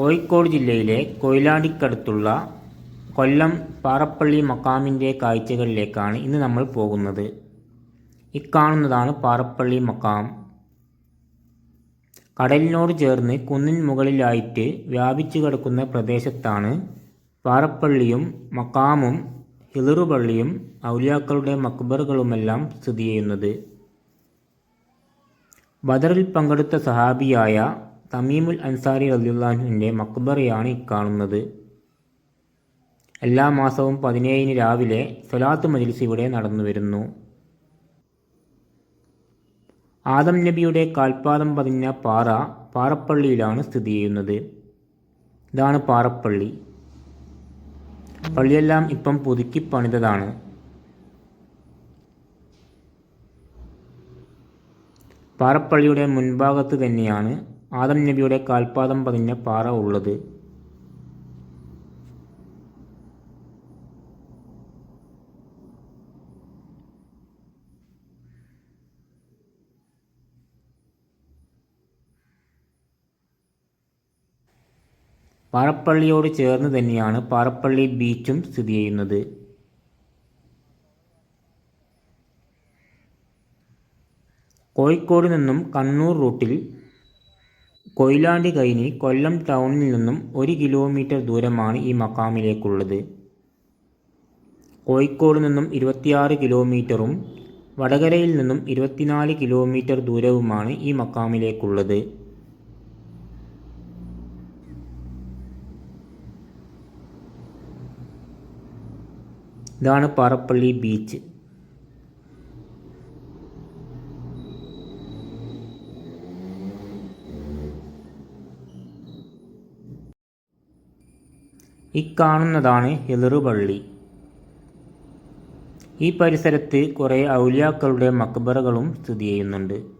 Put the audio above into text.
കോഴിക്കോട് ജില്ലയിലെ കൊയിലാണ്ടിക്കടുത്തുള്ള കൊല്ലം പാറപ്പള്ളി മക്കാമിന്റെ കാഴ്ചകളിലേക്കാണ് ഇന്ന് നമ്മൾ പോകുന്നത്. ഇക്കാണുന്നതാണ് പാറപ്പള്ളി മക്കാം. കടലിനോട് ചേർന്ന് കുന്നിൻ മുകളിലായിട്ട് വ്യാപിച്ചു കിടക്കുന്ന പ്രദേശത്താണ് പാറപ്പള്ളിയും മക്കാമും ഹിളറുപള്ളിയും ഔലിയാക്കളുടെ മക്ബറുകളുമെല്ലാം സ്ഥിതി ചെയ്യുന്നത്. ബദറിൽ പങ്കെടുത്ത സഹാബിയായ തമീമുൽ അൻസാരി റലിയുള്ളാഹുവിന്റെ മക്ബറയാണ് ഇക്കാണുന്നത്. എല്ലാ മാസവും പതിനേഴിന് രാവിലെ സ്വലാത്ത് മജിൽസ് ഇവിടെ നടന്നു വരുന്നു ആദം നബിയുടെ കാൽപാദം പതിഞ്ഞ പാറ പാറപ്പള്ളിയിലാണ് സ്ഥിതി ചെയ്യുന്നത്. ഇതാണ് പാറപ്പള്ളി. പള്ളിയെല്ലാം ഇപ്പം പുതുക്കി പണിതതാണ്. പാറപ്പള്ളിയുടെ മുൻഭാഗത്ത് തന്നെയാണ് ആദം നബിയുടെ കാൽപാദം പതിഞ്ഞ പാറ ഉള്ളത്. പാറപ്പള്ളിയോട് ചേർന്ന് തന്നെയാണ് പാറപ്പള്ളി ബീച്ചും സ്ഥിതി ചെയ്യുന്നത്. കോഴിക്കോട് നിന്നും കണ്ണൂർ റൂട്ടിൽ കൊയിലാണ്ടി കഴിഞ്ഞ് കൊല്ലം ടൗണിൽ നിന്നും ഒരു കിലോമീറ്റർ ദൂരമാണ് ഈ മക്കാമിലേക്കുള്ളത്. കോഴിക്കോട് നിന്നും ഇരുപത്തിയാറ് കിലോമീറ്ററും വടകരയിൽ നിന്നും ഇരുപത്തിനാല് കിലോമീറ്റർ ദൂരവുമാണ് ഈ മക്കാമിലേക്കുള്ളത്. ഇതാണ് പാറപ്പള്ളി ബീച്ച്. ഇക്കാണുന്നതാണ് ഹിളിറുപള്ളി ഈ പരിസരത്ത് കുറേ ഔലിയാക്കളുടെ മക്ബറകളും സ്ഥിതി ചെയ്യുന്നുണ്ട്.